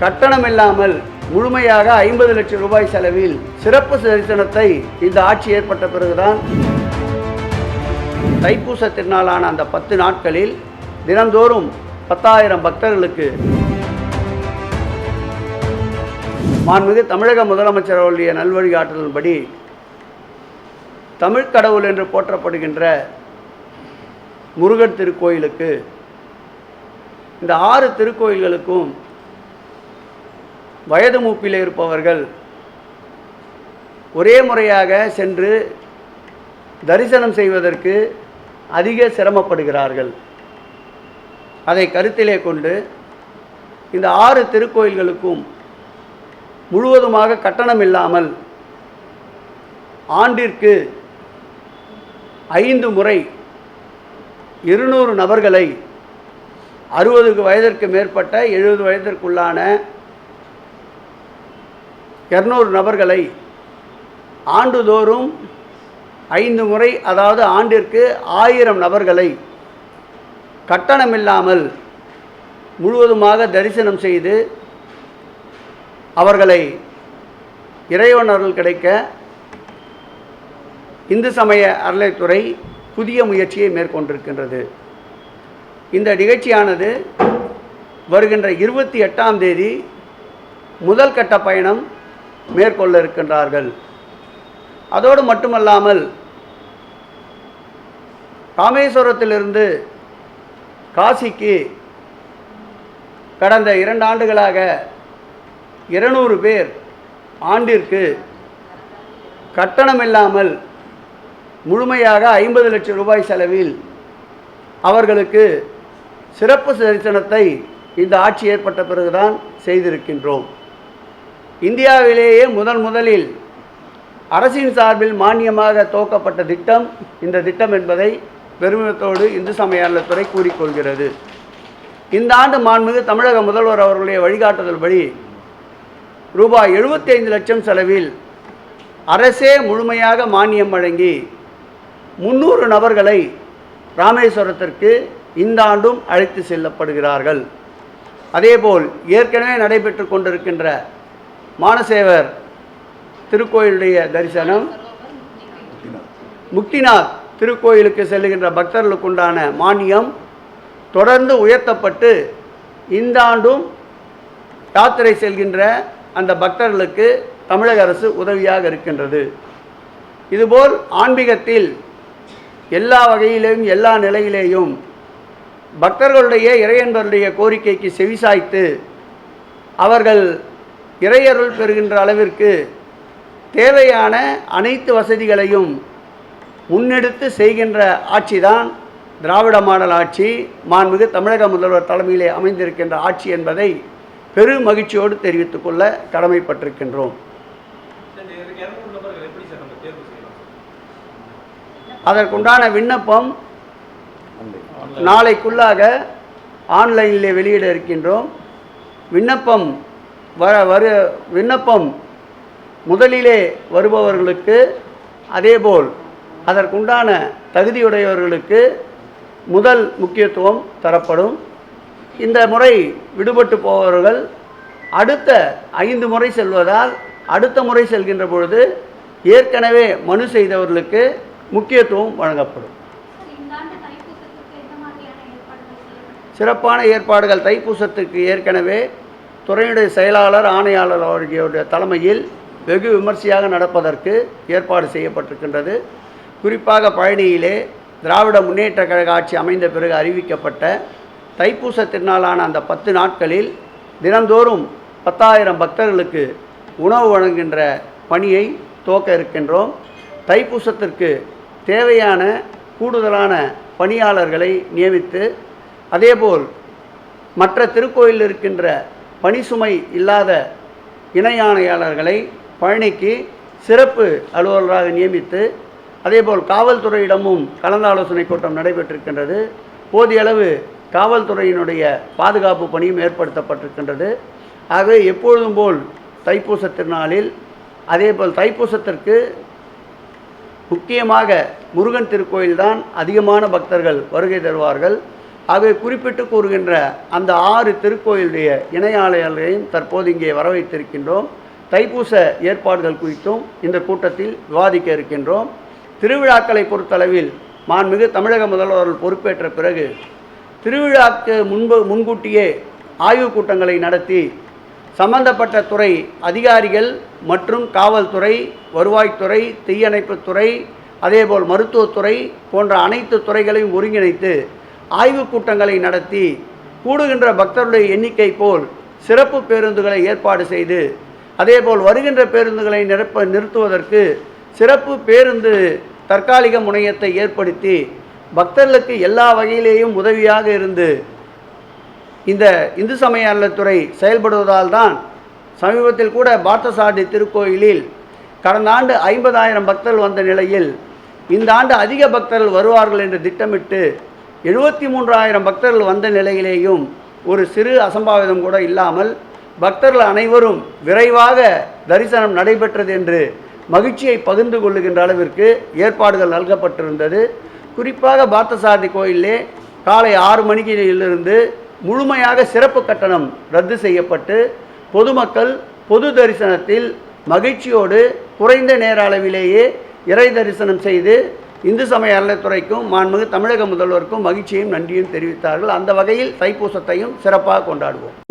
கட்டணம் இல்லாமல் முழுமையாக ஐம்பது லட்சம் ரூபாய் செலவில் சிறப்பு தரிசனத்தை இந்த ஆட்சி ஏற்பட்ட பிறகுதான் தைப்பூச திருநாளான அந்த பத்து நாட்களில் தினந்தோறும் பத்தாயிரம் பக்தர்களுக்கு மாண்புமிகு தமிழக முதலமைச்சர் அவருடைய நல்வழிகாட்டுதலின்படி தமிழ் கடவுள் என்று போற்றப்படுகின்ற முருகன் திருக்கோயிலுக்கு இந்த ஆறு திருக்கோயில்களுக்கும் வயது மூப்பில் இருப்பவர்கள் ஒரே முறையாக சென்று தரிசனம் செய்வதற்கு அதிக சிரமப்படுகிறார்கள். அதை கருத்திலே கொண்டு இந்த ஆறு திருக்கோயில்களுக்கும் முழுவதுமாக கட்டணம் இல்லாமல் ஆண்டிற்கு ஐந்து முறை இருநூறு நபர்களை அறுபது வயதிற்கு மேற்பட்ட எழுபது வயதிற்குள்ளான இரநூறு நபர்களை ஆண்டுதோறும் ஐந்து முறை அதாவது ஆண்டிற்கு ஆயிரம் நபர்களை கட்டணமில்லாமல் முழுவதுமாக தரிசனம் செய்து அவர்களை இறைவனர்கள் கிடைக்க இந்து சமய அறநிலைத்துறை புதிய முயற்சியை மேற்கொண்டிருக்கின்றது. இந்த நிகழ்ச்சியானது வருகின்ற இருபத்தி எட்டாம் தேதி முதல் கட்ட பயணம் மேற்கொள்ள இருக்கின்றார்கள். அதோடு மட்டுமல்லாமல் ராமேஸ்வரத்திலிருந்து காசிக்கு கடந்த இரண்டு ஆண்டுகளாக இருநூறு பேர் ஆண்டிற்கு கட்டணமில்லாமல் முழுமையாக ஐம்பது லட்சம் ரூபாய் செலவில் அவர்களுக்கு சிறப்பு தரிசனத்தை இந்த ஆட்சி ஏற்பட்ட பிறகுதான் செய்திருக்கின்றோம். இந்தியாவிலேயே முதன் முதலில் அரசின் சார்பில் மானியமாக துவக்கப்பட்ட திட்டம் இந்த திட்டம் என்பதை பெருமிதத்தோடு இந்து சமய அறநிலையத்துறை கூறிக்கொள்கிறது. இந்த ஆண்டு மாண்புமிகு தமிழக முதல்வர் அவர்களுடைய வழிகாட்டுதல்படி ரூபாய் 75 லட்சம் செலவில் அரசே முழுமையாக மானியம் வழங்கி முந்நூறு நபர்களை ராமேஸ்வரத்திற்கு இந்த ஆண்டும் அழைத்து செல்லப்படுகிறார்கள். அதேபோல் ஏற்கனவே நடைபெற்று கொண்டிருக்கின்ற மானசேவர் திருக்கோயிலுடைய தரிசனம். முக்திநாத் திருக்கோயிலுக்கு செல்லுகின்ற பக்தர்களுக்கு உண்டான மானியம். தொடர்ந்து உயர்த்தப்பட்டு இந்த ஆண்டும் யாத்திரை செல்கின்ற அந்த பக்தர்களுக்கு தமிழக அரசு உதவியாக இருக்கின்றது. இதுபோல் ஆன்மீகத்தில் எல்லா வகையிலேயும் எல்லா நிலையிலேயும் பக்தர்களுடைய இறையன்பருடைய கோரிக்கைக்கு செவிசாய்த்து அவர்கள் இறையருள் பெறுகின்ற அளவிற்கு தேவையான அனைத்து வசதிகளையும் முன்னெடுத்து செய்கின்ற ஆட்சிதான் திராவிட மாடல் ஆட்சி மாண்புமிகு தமிழக முதல்வர் தலைமையிலே அமைந்திருக்கின்ற ஆட்சி என்பதை பெரு மகிழ்ச்சியோடு தெரிவித்துக் கொள்ள கடமைப்பட்டிருக்கின்றோம். அதற்குண்டான விண்ணப்பம் நாளைக்குள்ளாக ஆன்லைனிலே வெளியிட இருக்கின்றோம். விண்ணப்பம் வர வரு விண்ணப்பம் முதலிலே வருபவர்களுக்கு அதேபோல் அதற்குண்டான தகுதியுடையவர்களுக்கு முதல் முக்கியத்துவம் தரப்படும். இந்த முறை விடுபட்டு போபவர்கள் அடுத்த ஐந்து முறை செல்வதால் அடுத்த முறை செல்கின்ற பொழுது ஏற்கனவே மனு செய்தவர்களுக்கு முக்கியத்துவம் வழங்கப்படும். சிறப்பான ஏற்பாடுகள் தைப்பூசத்துக்கு ஏற்கனவே துறையுடைய செயலாளர் ஆணையாளர் அவர்களுடைய தலைமையில் வெகு விமர்சையாக நடப்பதற்கு ஏற்பாடு செய்யப்பட்டிருக்கின்றது. குறிப்பாக பழனியிலே திராவிட முன்னேற்ற கழக ஆட்சி அமைந்த பிறகு அறிவிக்கப்பட்ட தைப்பூச திருநாளான அந்த பத்து நாட்களில் தினந்தோறும் பத்தாயிரம் பக்தர்களுக்கு உணவு வழங்குகின்ற பணியை துவக்க இருக்கின்றோம். தைப்பூசத்திற்கு தேவையான கூடுதலான பணியாளர்களை நியமித்து அதேபோல் மற்ற திருக்கோயிலில் இருக்கின்ற பணி சுமை இல்லாத இணை ஆணையாளர்களை பழனிக்கு சிறப்பு அலுவலராக நியமித்து அதேபோல் காவல்துறையிடமும் கலந்தாலோசனை கூட்டம் நடைபெற்றிருக்கின்றது. போதிய அளவு காவல்துறையினுடைய பாதுகாப்பு பணியும் ஏற்படுத்தப்பட்டிருக்கின்றது. ஆகவே எப்பொழுதும் போல் தைப்பூச திருநாளில் அதேபோல் தைப்பூசத்திற்கு முக்கியமாக முருகன் திருக்கோயில்தான் அதிகமான பக்தர்கள் வருகை தருவார்கள். ஆகவே குறிப்பிட்டு கூறுகின்ற அந்த ஆறு திருக்கோயிலுடைய இணையாளர்களையும் தற்போது இங்கே வர வைத்திருக்கின்றோம் தைப்பூச ஏற்பாடுகள் குறித்தும் இந்த கூட்டத்தில் விவாதிக்க இருக்கின்றோம். திருவிழாக்களை பொறுத்தளவில் மாண்புமிகு தமிழக முதல்வர்கள் பொறுப்பேற்ற பிறகு திருவிழாக்கு முன்பு முன்கூட்டியே ஆய்வுக் கூட்டங்களை நடத்தி சம்பந்தப்பட்ட துறை அதிகாரிகள் மற்றும் காவல்துறை வருவாய்த்துறை தீயணைப்புத்துறை அதேபோல் மருத்துவத்துறை போன்ற அனைத்து துறைகளையும் ஒருங்கிணைத்து ஆய்வுக் கூட்டங்களை நடத்தி கூடுகின்ற பக்தருடைய எண்ணிக்கை போல் சிறப்பு பேருந்துகளை ஏற்பாடு செய்து அதேபோல் வருகின்ற பேருந்துகளை நிரப்ப நிறுத்துவதற்கு சிறப்பு பேருந்து தற்காலிக முனையத்தை ஏற்படுத்தி பக்தர்களுக்கு எல்லா வகையிலேயும் உதவியாக இருந்து இந்த இந்து சமய அறநிலைத்துறை செயல்படுவதால் தான் சமீபத்தில் கூட பார்த்தசாரதி திருக்கோயிலில் கடந்த ஆண்டு ஐம்பதாயிரம் பக்தர்கள் வந்த நிலையில் இந்த ஆண்டு அதிக பக்தர்கள் வருவார்கள் என்று திட்டமிட்டு எழுபத்தி மூன்றாயிரம் பக்தர்கள் வந்த நிலையிலேயும் ஒரு சிறு அசம்பாவிதம் கூட இல்லாமல் பக்தர்கள் அனைவரும் விரைவாக தரிசனம் நடைபெற்றது என்று மகிழ்ச்சியை பகிர்ந்து கொள்ளுகின்ற அளவிற்கு ஏற்பாடுகள் நல்கப்பட்டிருந்தது. குறிப்பாக பார்த்தசாரதி கோயிலே காலை ஆறு மணிக்கிலிருந்து முழுமையாக சிறப்பு கட்டணம் ரத்து செய்யப்பட்டு பொதுமக்கள் பொது தரிசனத்தில் மகிழ்ச்சியோடு குறைந்த நேர அளவிலேயே இறை தரிசனம் செய்து இந்து சமய அறநிலைத்துறைக்கும் மாண்புமிகு தமிழக முதல்வருக்கும் மகிழ்ச்சியும் நன்றியும் தெரிவித்தார்கள். அந்த வகையில் தைப்பூசத்தையும் சிறப்பாக கொண்டாடுவோம்.